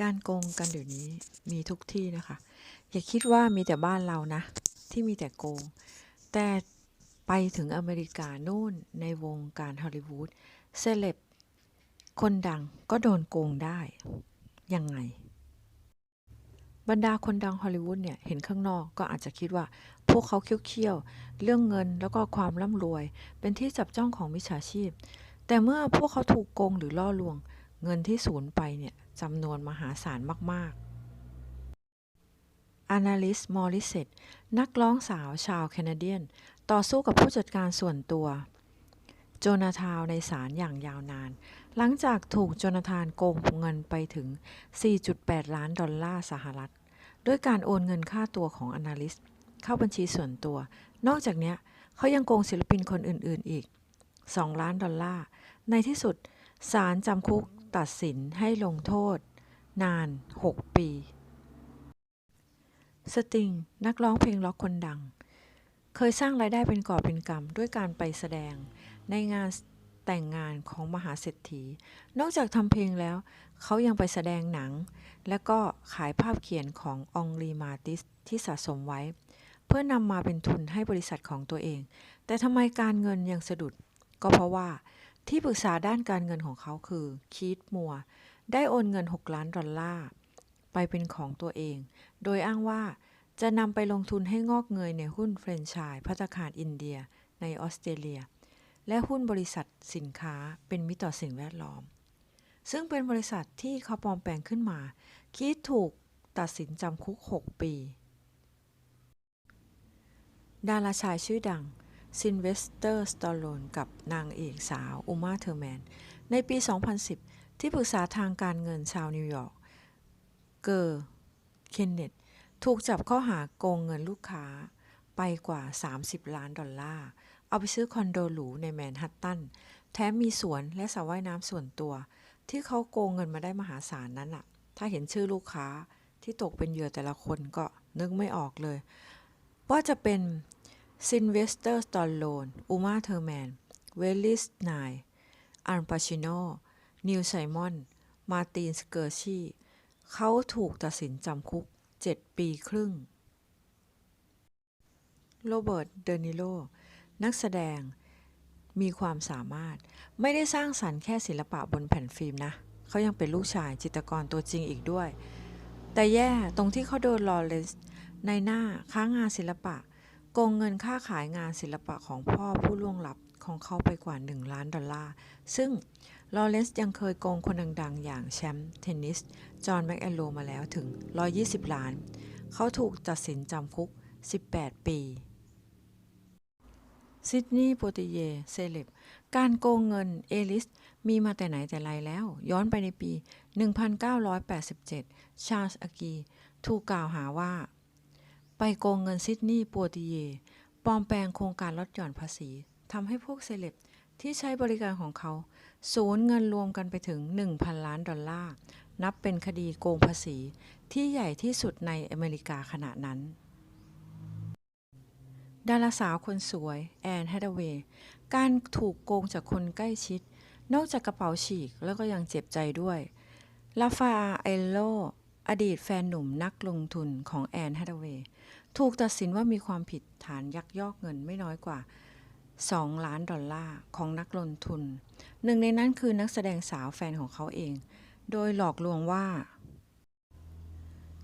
การโกงกันเดี๋ยวนี้มีทุกที่นะคะ อย่าคิดว่ามีแต่บ้านเรานะ ที่มีแต่โกง แต่ไปถึงอเมริกาโน่นในวงการฮอลลีวูดเซเลบคนดังก็โดนโกงได้ ยังไง บรรดาคนดังฮอลลีวูดเนี่ยเห็นข้างนอกก็อาจจะคิดว่า พวกเขาเคี้ยวๆเรื่องเงินแล้วก็ความร่ำรวย เป็นที่จับจ้องของมิจฉาชีพ แต่เมื่อพวกเขาถูกโกงหรือล่อลวง เงินที่สูญไปเนี่ยจำนวนมหาศาลมากๆ a n a l y s m o r i s e t นักร้องสาวชาวแคนาเดียน ต่อสู้กับผู้จัดการส่วนตัว โจนาธานในศาลอย่างยาวนาน หลังจากถูกโจนาธานโกงเงินไปถึง 4.8 ล้านดอลลาร์สหรัฐ ด้วยการโอนเงินค่าตัวของ a n a l y s t เข้าบัญชีส่วนตัว นอกจากนี้เขายังโกงศิลปินคนอื่น ๆ อีก 2 ล้านดอลลาร์ ในที่สุดศาลจำคุก ตัดสินให้ลงโทษ นาน 6 ปี สติง นักร้องเพลงล็อกคนดัง เคยสร้างรายได้เป็นกอบเป็นกำด้วยการไปแสดง ในงานแต่งงานของมหาเศรษฐี นอกจากทำเพลงแล้ว เขายังไปแสดงหนัง และก็ขายภาพเขียนขององรีมาติสที่สะสมไว้ เพื่อนำมาเป็นทุนให้บริษัทของตัวเอง แต่ทำไมการเงินยังสะดุด ก็เพราะว่า ที่ปรึกษาด้านการเงินของเขาคือคีตมัว ได้โอนเงิน 6 ล้านดอลลาร์ ไปเป็นของตัวเอง โดยอ้างว่าจะนำไปลงทุนให้งอกเงยในหุ้นแฟรนไชส์พัตตาคารอินเดียในออสเตรเลีย และหุ้นบริษัทสินค้าเป็นมิตรต่อสิ่งแวดล้อม ซึ่งเป็นบริษัทที่เขาปลอมแปลงขึ้นมา คีตถูกตัดสินจำคุก 6 ปี ดาราชายชื่อดัง ซินเวสเตอร์ สตอโลนกับนางเอกสาวอุมาเทอร์แมน ในปี 2010 ที่ปรึกษาทางการเงินชาวนิวยอร์ก เกอร์เคนเนตถูกจับข้อหาโกงเงินลูกค้าไปกว่า 30 ล้านดอลลาร์ เอาไปซื้อคอนโดหรูในแมนฮัตตัน แถมมีสวนและสระว่ายน้ำส่วนตัว ที่เขาโกงเงินมาได้มหาศาลนั้นอะถ้าเห็นชื่อลูกค้าที่ตกเป็นเหยื่อแต่ละคนก็นึกไม่ออกเลย ว่าจะเป็น ซินเวสเตอร์สตอลโลนอูมาเทอร์แมน เวลลิสไนอันปาชิโน นิวไซมอน มาร์ตินสเกอร์ชี เขาถูกตัดสินจำคุก 7 ปีครึ่ง โรเบิร์ต เดนิโล นักแสดง มีความสามารถ ไม่ได้สร้างสรรค์แค่ศิลปะบนแผ่นฟิล์มนะ เขายังเป็นลูกชายจิตรกรตัวจริงอีกด้วย แต่แย่ตรงที่เขาโดนลอเรนซ์ในหน้าค้างงานศิลปะ โกงเงินค่าขายงานศิลปะของพ่อผู้ล่วงลับของเขาไปกว่า 1 ล้านดอลลาร์ ซึ่งลอเรนซ์ยังเคยโกงคนดังๆ อย่างแชมป์เทนนิส จอห์นแมคแอนโลมาแล้วถึง 120 ล้าน เขาถูกตัดสินจำคุก 18 ปีซิดนีย์โปรติเยเซเลบการโกงเงินเอลิส มีมาแต่ไหนแต่ไรแล้ว ย้อนไปในปี 1987 ชาร์ลส์อากี ถูกกล่าวหาว่า ไปโกงเงินซิดนีย์ปัวติเย ปลอมแปลงโครงการลดหย่อนภาษีทำให้พวกเซเลบที่ใช้บริการของเขา สูญเงินรวมกันไปถึง 1,000 ล้านดอลลาร์ นับเป็นคดีโกงภาษีที่ใหญ่ที่สุดในอเมริกาขณะนั้น ดาราสาวคนสวย แอนแฮดเวย์การถูกโกงจากคนใกล้ชิด นอกจากกระเป๋าฉีกแล้วก็ยังเจ็บใจด้วยลาฟาเอลโล อดีตแฟนหนุ่มนักลงทุนของแอนแฮดเวย์ถูกตัดสินว่ามีความผิดฐานยักยอกเงินไม่น้อยกว่า 2 ล้านดอลลาร์ของนักลงทุน หนึ่งในนั้นคือนักแสดงสาวแฟนของเขาเอง โดยหลอกลวงว่า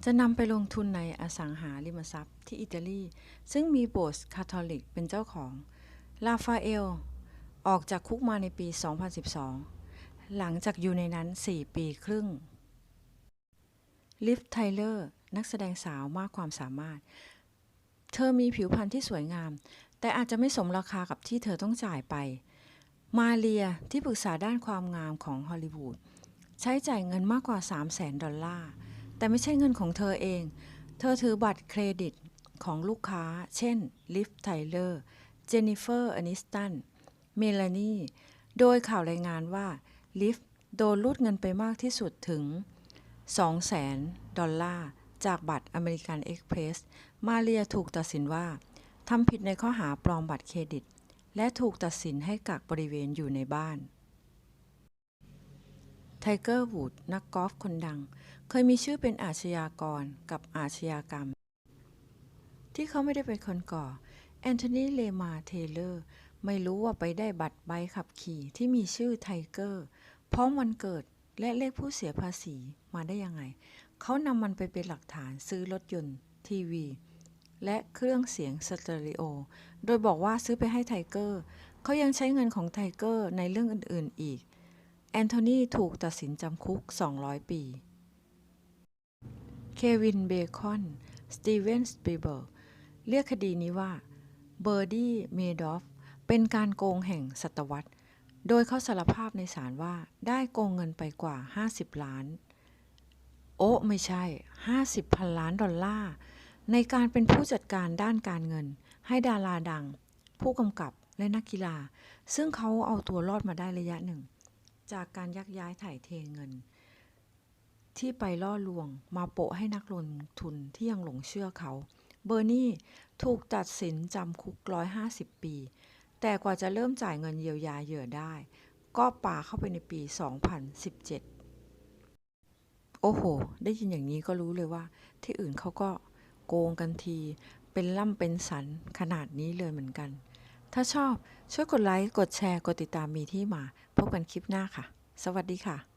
จะนำไปลงทุนในอสังหาริมทรัพย์ที่อิตาลี ซึ่งมีโบสถ์คาทอลิกเป็นเจ้าของลาฟาเอลออกจากคุกมาในปี 2012 หลังจากอยู่ในนั้น 4 ปีครึ่ง ลิฟไทเลอร์นักแสดงสาวมากความสามารถ เธอมีผิวพรรณที่สวยงาม แต่อาจจะไม่สมราคากับที่เธอต้องจ่ายไป มาเรียที่ปรึกษาด้านความงามของฮอลลีวูดใช้จ่ายเงินมากกว่า 3 0 0แสนดอลลาร์ แต่ไม่ใช่เงินของเธอเอง เธอถือบัตรเครดิตของลูกค้า เช่น ลิฟไทเลอร์ เจนนิเฟอร์ อนิสตัน เมลานี โดยข่าวรายงานว่า ลิฟโดนรูดเงินไปมากที่สุดถึง 200,000 ดอลลาร์ จากบัตรอเมริกันเอ็กเพรส มาเรียถูกตัดสินว่าทำผิดในข้อหาปลอมบัตรเครดิต และถูกตัดสินให้กักบริเวณอยู่ในบ้านไทเกอร์วูดนักกอล์ฟคนดัง เคยมีชื่อเป็นอาชญากรกับอาชญากรรม ที่เขาไม่ได้เป็นคนก่อ แอนโทนี เลมาเทเลอร์ ไม่รู้ว่าไปได้บัตรใบขับขี่ที่มีชื่อไทเกอร์พร้อมวันเกิดและเลขผู้เสียภาษี มาได้ยังไง เขานำมันไปเป็นหลักฐานซื้อรถยนต์ทีวี และเครื่องเสียงสเตอริโอ โดยบอกว่าซื้อไปให้ไทเกอร์ เขายังใช้เงินของไทเกอร์ในเรื่องอื่น ๆ อีก แอนโทนีถูกตัดสินจำคุก 200 ปี เควิน เบคอน สตีเวนสปีเบิร์ก เรียกคดีนี้ว่าเบอร์ดี้เมดอฟเป็นการโกงแห่งศตวรรษ โดยเขาสารภาพในศาลว่าได้โกงเงินไปกว่า 50 ล้าน อ้ไม่ใช่ 50พันล้านดอลลาร์ ในการเป็นผู้จัดการด้านการเงิน ให้ดาราดัง ผู้กำกับและนักกีฬา ซึ่งเขาเอาตัวรอดมาได้ระยะหนึ่ง จากการยักย้ายถ่ายเทเงิน ที่ไปล่อลวงมาโปะให้นักลงทุนที่ยังหลงเชื่อเขา เบอร์นี่ถูกตัดสินจำคุก 150 ปี แต่กว่าจะเริ่มจ่ายเงินเยียวยาเหยื่อได้ ก็ป่าเข้าไปในปี 2017 โอ้โห ได้ยินอย่างนี้ก็รู้เลยว่า ที่อื่นเขาก็โกงกันที เป็นล่ำเป็นสันขนาดนี้เลยเหมือนกัน ถ้าชอบช่วยกดไลค์ กดแชร์ กดติดตามมีที่มา พบกันคลิปหน้าค่ะ สวัสดีค่ะ